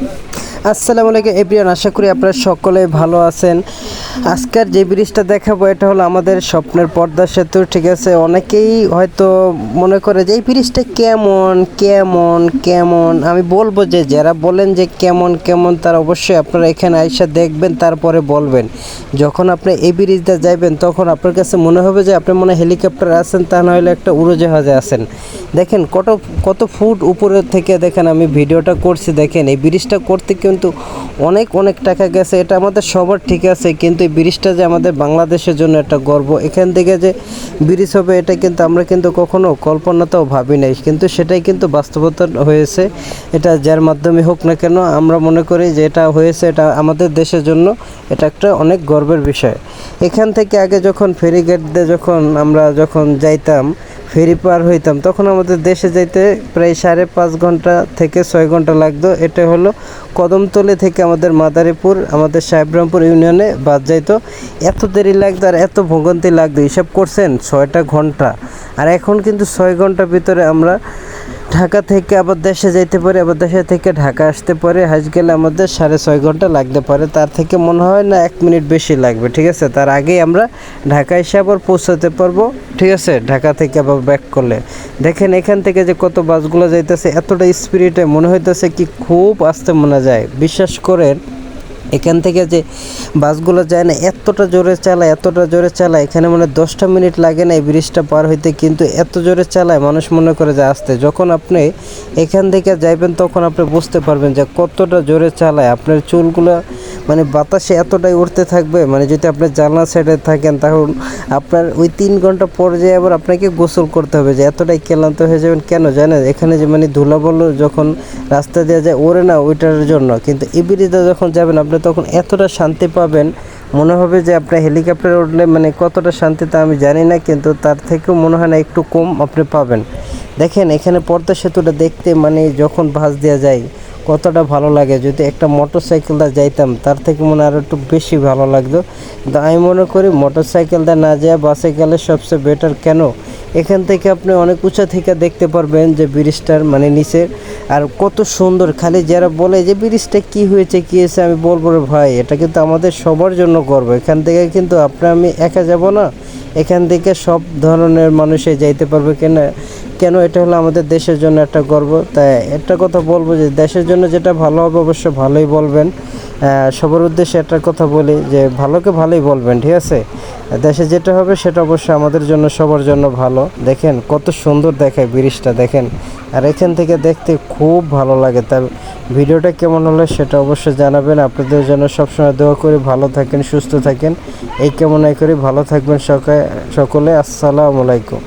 Gracias. আসসালামু আলাইকুম everyone, আশা করি আপনারা সকলে ভালো আছেন। আজকের যে ব্রিজটা দেখাবো, এটা হলো আমাদের স্বপ্নের পর্দা সেতু, ঠিক আছে? অনেকেই হয়তো মনে করে যে, এই ব্রিজটা কেমন কেমন কেমন? আমি বলব যে, যারা বলেন যে, কেমন কেমন, তারা অবশ্যই আপনারা এখানে আইসা দেখবেন, তারপরে বলবেন। যখন আপনি এই ব্রিজটা যাইবেন, তখন আপনার কাছে মনে হবে যে, আপনি মনে হেলিকপ্টার আছেন, তা নইলে একটা উড়োজাহাজে আছেন। দেখেন কত কত ফুট উপরে থেকে দেখেন আমি ভিডিওটা করছি, দেখেন এই ব্রিজটা করতে কিন্তু অনেক অনেক টাকা গেছে। এটা আমাদের সবার ঠিক আছে, কিন্তু এই ব্রিজটা যে আমাদের বাংলাদেশের জন্য একটা গর্ব। এখান থেকে যে ব্রিজ হবে, এটা কিন্তু আমরা কিন্তু কখনো কল্পনাতেও ভাবি নাই। কিন্তু সেটাই কিন্তু বাস্তবতা হয়েছে। এটা যার মাধ্যমে হোক না কেন, আমরা মনে করি যে এটা হয়েছে, এটা আমাদের দেশের জন্য এটা একটা অনেক গর্বের বিষয়। এখান থেকে আগে যখন ফেরিঘাট দিয়ে যখন আমরা যখন যাইতাম ফেরি পার হইতাম, তখন আমাদের দেশে যাইতে প্রায় সাড়ে পাঁচ ঘণ্টা থেকে ছয় ঘণ্টা লাগতো। এটা হলো কদমতলে থেকে আমাদের মাদারীপুর, আমাদের সাহেবরামপুর ইউনিয়নে বাদ যাইতো। এত দেরি লাগতো আর এত ভোগান্তি লাগতো হিসাব করছেন ছয়টা ঘণ্টা। আর এখন কিন্তু ছয় ঘণ্টার ভিতরে আমরা ঢাকা থেকে আবার দেশে যাইতে পারে, আবার দেশে থেকে ঢাকা আসতে পারে, হাজ গেলে আমাদের সাড়ে ছয় ঘণ্টা লাগতে পারে। তার থেকে মনে হয় না এক মিনিট বেশি লাগবে, ঠিক আছে? তার আগেই আমরা ঢাকা এসে আবার পৌঁছাতে পারব, ঠিক আছে? ঢাকা থেকে আবার ব্যাক করলে। দেখেন এখান থেকে যে কত বাসগুলো যাইতেছে, এতটা স্পিরিটে মনে হইতেছে কি খুব আসতে মনে যায়। বিশ্বাস করেন এখান থেকে যে বাসগুলো যায় না, এতটা জোরে চালায়, এতটা জোরে চালায়, এখানে মানে দশটা মিনিট লাগে না এই ব্রিজটা পার হইতে, কিন্তু এত জোরে চালায় মানুষ মনে করে যে আসতে। যখন আপনি এখান থেকে যাইবেন, তখন আপনি বুঝতে পারবেন যে কতটা জোরে চালায়। আপনার চুলগুলো মানে বাতাসে এতটাই উঠতে থাকবে মানে যদি আপনি জানলা সাইডে থাকেন তখন আপনার ওই তিন ঘণ্টা পরে আবার আপনাকে গোসল করতে হবে যে এতটাই ক্লান্ত হয়ে যাবেন কেন জানেন? এখানে যে মানে ধুলাবল যখন রাস্তা দেওয়া যায় ওরে না ওইটার জন্য, কিন্তু এই ব্রিজে যখন যাবেন আপনি তখন এতটা শান্তি পাবেন, মনে হবে যে আপনার হেলিকপ্টারে উঠলে মানে কতটা শান্তি তা আমি জানি না, কিন্তু তার থেকেও মনে হয় না একটু কম আপনি পাবেন। দেখেন এখানে পর্দা সেতুটা দেখতে মানে যখন ভাঁজ দেওয়া যায় কতটা ভালো লাগে? যদি একটা মোটর সাইকেলটা যাইতাম, তার থেকে মনে আরও একটু বেশি ভালো লাগতো। কিন্তু আমি মনে করি মোটর সাইকেলটা না যায় বাসে গেলে সবচেয়ে বেটার কেন? এখান থেকে আপনি অনেক উঁচা থেকে দেখতে পারবেন যে ব্রিজটার মানে নিচে। আর কত সুন্দর, খালি যারা বলে যে ব্রিজটা কি হয়েছে, কী হয়েছে, আমি বলব রে ভাই, এটা কিন্তু আমাদের সবার জন্য গর্ব। এখান থেকে কিন্তু আপনি আমি একা যাব না। এখান থেকে সব ধরনের মানুষে যাইতে পারবে, কেন? কেন এটা হলো আমাদের দেশের জন্য একটা গর্ব? তাই একটা কথা বলব যে দেশের জন্য যেটা ভালো হবে, অবশ্য ভালোই বলবেন। সবার উদ্দেশ্যে একটা কথা বলি যে ভালোকে ভালোই বলবেন, ঠিক আছে? দেশে যেটা হবে সেটা অবশ্যই আমাদের জন্য, সবার জন্য ভালো। দেখেন কত সুন্দর দেখায় ব্রিজটা, দেখেন। আর এখান থেকে দেখতে খুব ভালো লাগে। তার ভিডিওটা কেমন হলো সেটা অবশ্যই জানাবেন। আপনাদের জন্য সবসময় দোয়া করি, ভালো থাকেন, সুস্থ থাকেন। এই কেমন করি, ভালো থাকবেন সকলে। আসসালামু আলাইকুম।